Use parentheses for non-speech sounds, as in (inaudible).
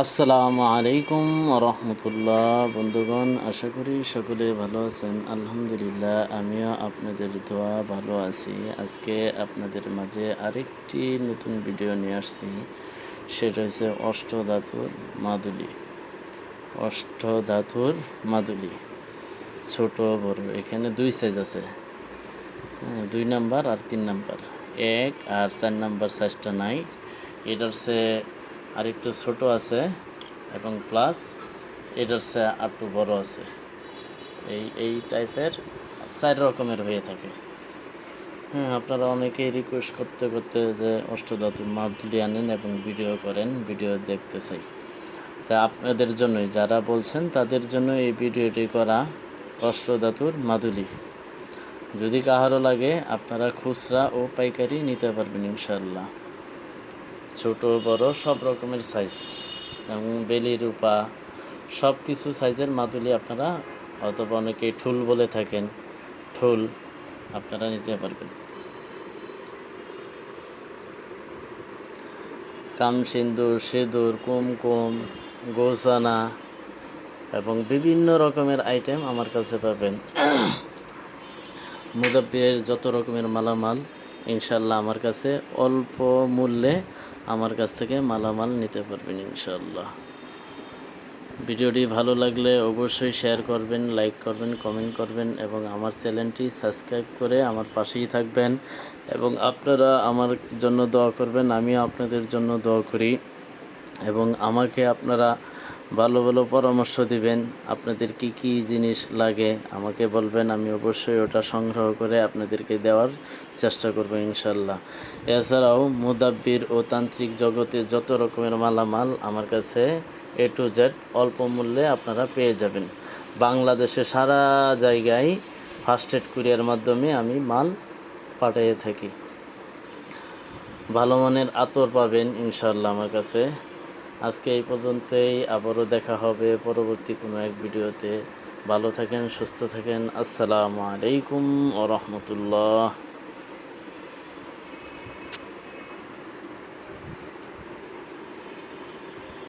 আসসালামু আলাইকুম রহমতুল্লাহ। বন্ধুগণ আশা করি সকলে ভালো আছেন। আলহামদুলিল্লাহ আমিও আপনাদের দোয়া ভালো আছি। আজকে আপনাদের মাঝে আরেকটি নতুন ভিডিও নিয়ে আসছি। সেটা হচ্ছে অষ্টধাতুর মাদুলি। অষ্টধাতুর মাদুলি। ছোট বড় এখানে দুই সাইজ আছে। হ্যাঁ, দুই নাম্বার আর তিন নাম্বার। এক আর চার নাম্বার সাইজটা নাই। এটার সে আর একটু ছোট আছে এবং প্লাস এটার সে আর একটু বড় আছে। এই এই টাইপের চার রকমের হয়ে থাকে। হ্যাঁ আপনারা অনেকেই রিকোয়েস্ট করতে করতে যে অষ্টধাতু মাদুলি আনেন এবং ভিডিও করেন ভিডিও দেখতে চাই। তা আপনাদের জন্যই, যারা বলছেন তাদের জন্য এই ভিডিওটি করা অষ্টধাতুর মাদুলি। যদি কাহারও লাগে, আপনারা খুচরা ও পাইকারি নিতে পারবেন ইনশাল্লাহ ছোট, বড়, সব রকমের সাইজ এবং বেলি, রূপা সব কিছু সাইজের মাদুলি আপনারা অথবা অনেকেই ঠুল বলে থাকেন। ঠুল আপনারা নিতে পারবেন। কাম সিন্দুর, সিঁদুর, কুমকুম গোসানা এবং বিভিন্ন রকমের আইটেম আমার কাছে পাবেন। (coughs) মুদাব্বিরের যত রকমের মালামাল ইনশাল্লাহ আমার কাছে অল্প মূল্যে আমার কাছ থেকে মালামাল নিতে পারবেন ইনশাল্লাহ। ভিডিওটি ভালো লাগলে অবশ্যই শেয়ার করবেন লাইক করবেন কমেন্ট করবেন এবং আমার চ্যানেলটি সাবস্ক্রাইব করে আমার পাশেই থাকবেন এবং আপনারা আমার জন্য দোয়া করবেন, আমিও আপনাদের জন্য দোয়া করি এবং আমাকে আপনারা ভালো ভালো পরামর্শ দিবেন। আপনাদের কি কি জিনিস লাগে আমাকে বলবেন, আমি অবশ্যই ওটা সংগ্রহ করে আপনাদেরকে দেওয়ার চেষ্টা করব ইনশাল্লাহ। এছাড়াও মুদাব্বির ও তান্ত্রিক জগতে যত রকমের মালামাল আমার কাছে এ টু জেড অল্প মূল্যে আপনারা পেয়ে যাবেন। বাংলাদেশে সারা জায়গায় ফার্স্ট এড কুরিয়ার মাধ্যমে আমি মাল পাঠিয়ে থাকি। ভালো মানের আতর পাবেন ইনশাল্লাহ আমার কাছে। আজকে এই পর্যন্তই, আবারও দেখা হবে পরবর্তী কোনো এক ভিডিওতে। ভালো থাকেন, সুস্থ থাকেন। আসসালামু আলাইকুম ও রহমতুল্লাহ